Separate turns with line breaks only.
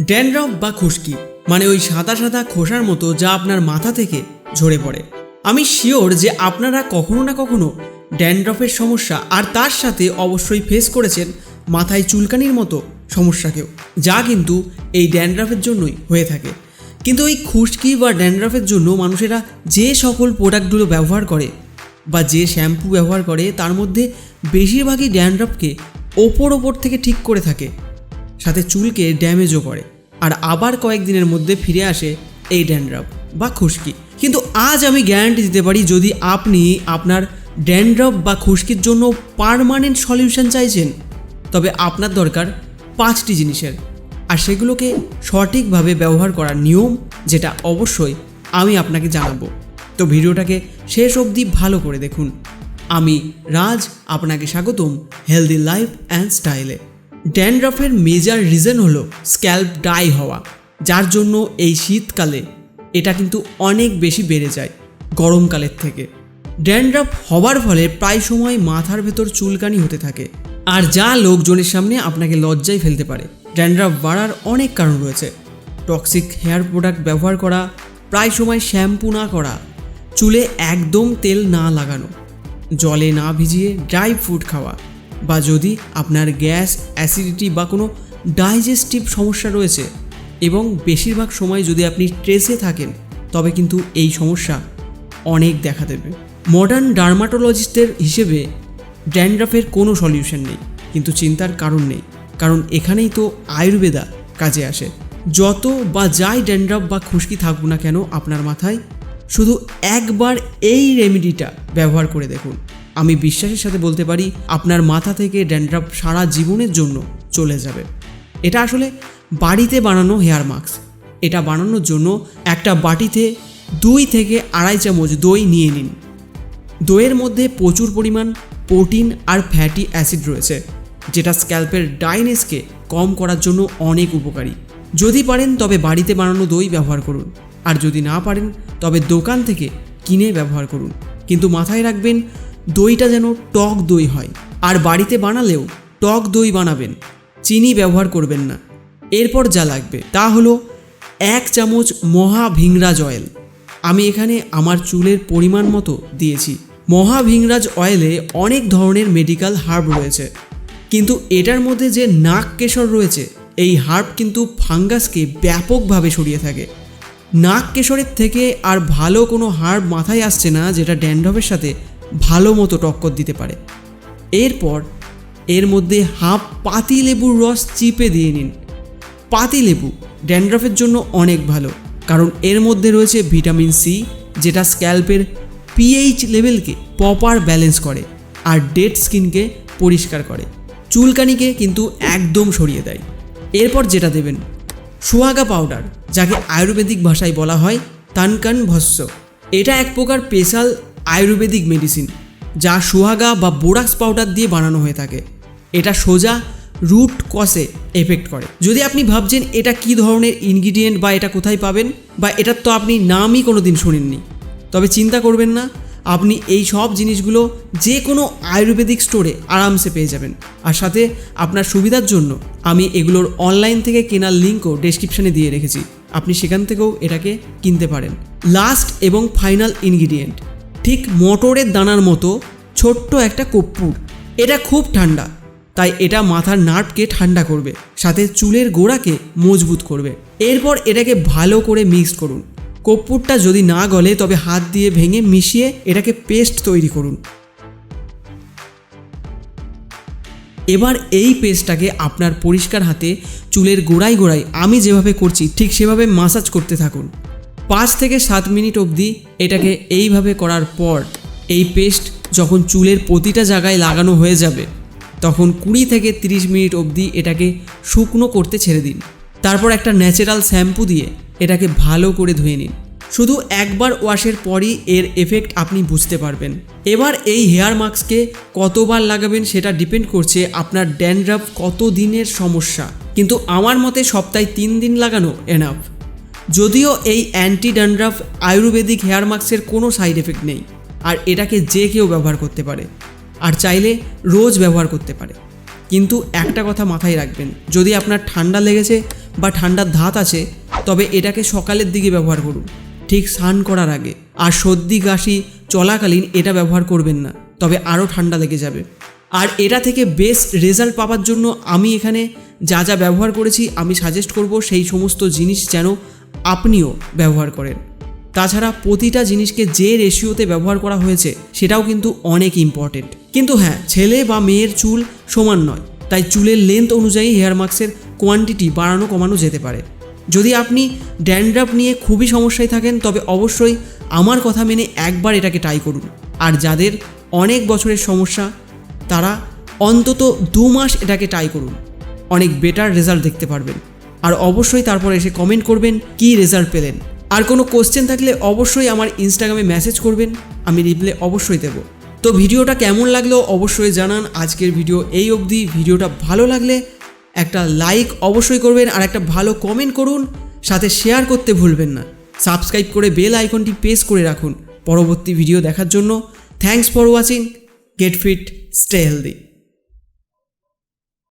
Dandruff বা খুশকি মানে ওই সাদা সাদা খোসার মতো যা আপনার মাথা থেকে ঝরে পড়ে। আমি শিওর যে আপনারা কখনো না কখনো ড্যান্ড্রফের সমস্যা আর তার সাথে অবশ্যই ফেস করেছেন মাথায় চুলকানির মতো সমস্যাকেও, যা কিন্তু এই ড্যান্ড্রফের জন্যই হয়ে থাকে। কিন্তু এই খুশকি বা ড্যান্ড্রফের জন্য মানুষেরা যে সকল প্রোডাক্টগুলো ব্যবহার করে বা যে শ্যাম্পু ব্যবহার করে, তার মধ্যে বেশিরভাগই ড্যান্ড্রফকে ওপর ওপর থেকে ঠিক করে থাকে। সাথে চুলকে ড্যামেজও করে। আর আবার কয়েকদিনের মধ্যে ফিরে আসে এই ড্যান্ড্রফ বা খুশকি। কিন্তু আজ আমি গ্যারান্টি দিতে পারি যদি আপনি আপনার ড্যান্ড্রফ বা খুশকির জন্য পারমানেন্ট সলিউশন চাইছেন, তবে আপনার দরকার পাঁচটি জিনিসের। আর সেগুলোকে সঠিকভাবে ব্যবহার করার নিয়ম যেটা অবশ্যই আমি আপনাকে জানাব। তো ভিডিওটাকে শেষ অবধি ভালো করে দেখুন। আমি রাজ, আপনাকে স্বাগতম হেলদি লাইফ অ্যান্ড স্টাইলে। ড্যান্ড্রফের মেজার রিজন হলো স্ক্যাল্প ডাই হওয়া, যার জন্য এই শীতকালে এটা কিন্তু অনেক বেশি বেড়ে যায় গরমকালের থেকে। ড্যান্ড্রফ হওয়ার ফলে প্রায় সময় মাথার ভেতর চুলকানি হতে থাকে, আর যা লোকজনের সামনে আপনাকে লজ্জায় ফেলতে পারে। ড্যান্ড্রফ বাড়ার অনেক কারণ রয়েছে। টক্সিক হেয়ার প্রোডাক্ট ব্যবহার করা, প্রায় সময় শ্যাম্পু না করা, চুলে একদম তেল না লাগানো, জলে না ভিজিয়ে ড্রাই ফ্রুট খাওয়া বা যদি আপনার গ্যাস, অ্যাসিডিটি বা কোনো ডাইজেস্টিভ সমস্যা রয়েছে এবং বেশিরভাগ সময় যদি আপনি স্ট্রেসে থাকেন, তবে কিন্তু এই সমস্যা অনেক দেখা দেবে। মডার্ন ডার্মাটোলজিস্টের হিসেবে ড্যান্ড্রাফের কোনো সলিউশন নেই, কিন্তু চিন্তার কারণ নেই, কারণ এখানেই তো আয়ুর্বেদা কাজে আসে। যত বা যাই ড্যান্ড্রাফ বা খুশকি থাকুক না কেন, আপনার মাথায় শুধু একবার এই রেমেডিটা ব্যবহার করে দেখুন। আমি বিশ্বাসের সাথে বলতে পারি, আপনার মাথা থেকে ড্যান্ড্রাফ সারা জীবনের জন্য চলে যাবে। এটা আসলে বাড়িতে বানানো হেয়ার মাস্ক। এটা বানানোর জন্য একটা বাটিতে দুই থেকে আড়াই চামচ দই নিয়ে নিন। দইয়ের মধ্যে প্রচুর পরিমাণ প্রোটিন আর ফ্যাটি অ্যাসিড রয়েছে, যেটা স্ক্যাল্পের ডাইনেসকে কম করার জন্য অনেক উপকারী। যদি পারেন তবে বাড়িতে বানানো দই ব্যবহার করুন, আর যদি না পারেন তবে দোকান থেকে কিনে ব্যবহার করুন। কিন্তু মাথায় রাখবেন দইটা যেন টক দই হয়। আর বাড়িতে বানালেও টক দই বানাবেন। চিনি ব্যবহার করবেন না। এরপর যা লাগবে তা হলো এক চামচ মহা ভিংরাজ অয়েল। আমি এখানে আমার চুলের পরিমাণ মতো দিয়েছি। মহাভিংরাজ অয়েলে অনেক ধরনের মেডিকেল হার্ব রয়েছে। কিন্তু এটার মধ্যে যে নাক কেশর রয়েছে, এই হার্ব কিন্তু ফাঙ্গাসকে ব্যাপকভাবে সরিয়ে থাকে। নাক কেশরের থেকে আর ভালো কোনো হার্ব মাথায় আসছে না, যেটা ড্যান্ড্রফের সাথে ভালো মতো টক্কর দিতে পারে। এরপর এর মধ্যে হাফ পাতি লেবুর রস চিপে দিয়ে নিন। পাতি লেবু ড্যান্ড্রফের জন্য অনেক ভালো, কারণ এর মধ্যে রয়েছে ভিটামিন সি, যেটা স্ক্যাল্পের পিএইচ লেভেলকে প্রপার ব্যালেন্স করে আর ডেড স্কিনকে পরিষ্কার করে। চুলকানিকে কিন্তু একদম সরিয়ে দেয়। এরপর যেটা দেবেন সোহাগা পাউডার, যাকে আয়ুর্বেদিক ভাষায় বলা হয় তানকান ভস্য। এটা এক প্রকার স্পেশাল আয়ুর্বেদিক মেডিসিন, যা সোহাগা বা বোরাক্স পাউডার দিয়ে বানানো হয়ে থাকে। এটা সোজা রুট কসে এফেক্ট করে। যদি আপনি ভাবছেন এটা কি ধরনের ইনগ্রিডিয়েন্ট বা এটা কোথায় পাবেন, বা এটার তো আপনি নামই কোনো দিন শুনেননি, তবে চিন্তা করবেন না, আপনি এই সব জিনিসগুলো যে কোনো আয়ুর্বেদিক স্টোরে আরামসে পেয়ে যাবেন। আর সাথে আপনার সুবিধার জন্য আমি এগুলোর অনলাইন থেকে কেনার লিঙ্কও ডেসক্রিপশানে দিয়ে রেখেছি। আপনি সেখান থেকেও এটাকে কিনতে পারেন। লাস্ট এবং ফাইনাল ইনগ্রিডিয়েন্ট। ঠিক মটরের দানার মতো ছোট্ট একটা কর্পূর এটা খুব ঠান্ডা, তাই এটা মাথার নার্ভকে ঠান্ডা করবে, সাথে চুলের গোড়াকে মজবুত করবে। এরপর এটাকে ভালো করে মিক্স করুন। কর্পূরটা যদি না গলে, তবে হাত দিয়ে ভেঙে মিশিয়ে এটাকে পেস্ট তৈরি করুন। এবার এই পেস্টটাকে আপনার পরিষ্কার হাতে চুলের গোড়ায় গোড়ায়, আমি যেভাবে করছি, ঠিক সেভাবে মাসাজ করতে থাকুন। পাঁচ থেকে সাত মিনিট অবধি এটাকে এইভাবে করার পর এই পেস্ট যখন চুলের প্রতিটা জায়গায় লাগানো হয়ে যাবে, তখন কুড়ি থেকে তিরিশ মিনিট অবধি এটাকে শুকনো করতে ছেড়ে দিন। তারপর একটা ন্যাচারাল শ্যাম্পু দিয়ে এটাকে ভালো করে ধুয়ে নিন। শুধু একবার ওয়াশের পরই এর এফেক্ট আপনি বুঝতে পারবেন। এবার এই হেয়ার মাস্ককে কতবার লাগাবেন সেটা ডিপেন্ড করছে আপনার ড্যান্ড্রাফ কত দিনের সমস্যা। কিন্তু আমার মতে সপ্তাহে তিন দিন লাগানো এনাফ যদিও এই অ্যান্টি ড্যান্ড্রাফ আয়ুর্বেদিক হেয়ার মাস্কের কোনো সাইড এফেক্ট নেই, আর এটাকে যে কেউ ব্যবহার করতে পারে, আর চাইলে রোজ ব্যবহার করতে পারে। কিন্তু একটা কথা মাথায় রাখবেন, যদি আপনার ঠান্ডা লেগেছে বা ঠান্ডার ধাত আছে, তবে এটাকে সকালের দিকে ব্যবহার করুন, ঠিক স্নান করার আগে। আর সর্দি, কাশি চলাকালীন এটা ব্যবহার করবেন না, তবে আরও ঠান্ডা লেগে যাবে। আর এটা থেকে বেস্ট রেজাল্ট পাওয়ার জন্য আমি এখানে যা যা ব্যবহার করেছি, আমি সাজেস্ট করব সেই সমস্ত জিনিস যেন আপনিও ব্যবহার করেন। তাছাড়া প্রতিটা জিনিসকে যে রেশিওতে ব্যবহার করা হয়েছে, সেটাও কিন্তু অনেক ইম্পর্টেন্ট কিন্তু হ্যাঁ ছেলে বা মেয়ের চুল সমান নয়। তাই চুলের লেন্থ অনুযায়ী হেয়ার মাস্কের কোয়ান্টিটি বাড়ানো কমানো যেতে পারে। যদি আপনি ড্যান্ড্রাফ নিয়ে খুবই সমস্যায় থাকেন, তবে অবশ্যই আমার কথা মেনে একবার এটাকে ট্রাই করুন। আর যাদের অনেক বছরের সমস্যা, তারা অন্তত দু মাস এটাকে ট্রাই করুন। অনেক বেটার রেজাল্ট দেখতে পারবেন। আর অবশ্যই তারপর এসে কমেন্ট করবেন কী রেজাল্ট পেলেন। আর কোনো কোশ্চেন থাকলে অবশ্যই আমার ইনস্টাগ্রামে মেসেজ করবেন, আমি রিপ্লে অবশ্যই দেবো। তো ভিডিওটা কেমন লাগল অবশ্যই জানান। আজকের ভিডিও এই অবধি। ভিডিওটা ভালো লাগলে একটা লাইক অবশ্যই করবেন আর একটা ভালো কমেন্ট করুন। সাথে শেয়ার করতে ভুলবেন না। সাবস্ক্রাইব করে বেল আইকনটি প্রেস করে রাখুন। পরবর্তী ভিডিও দেখার জন্য thanks for watching get fit stay healthy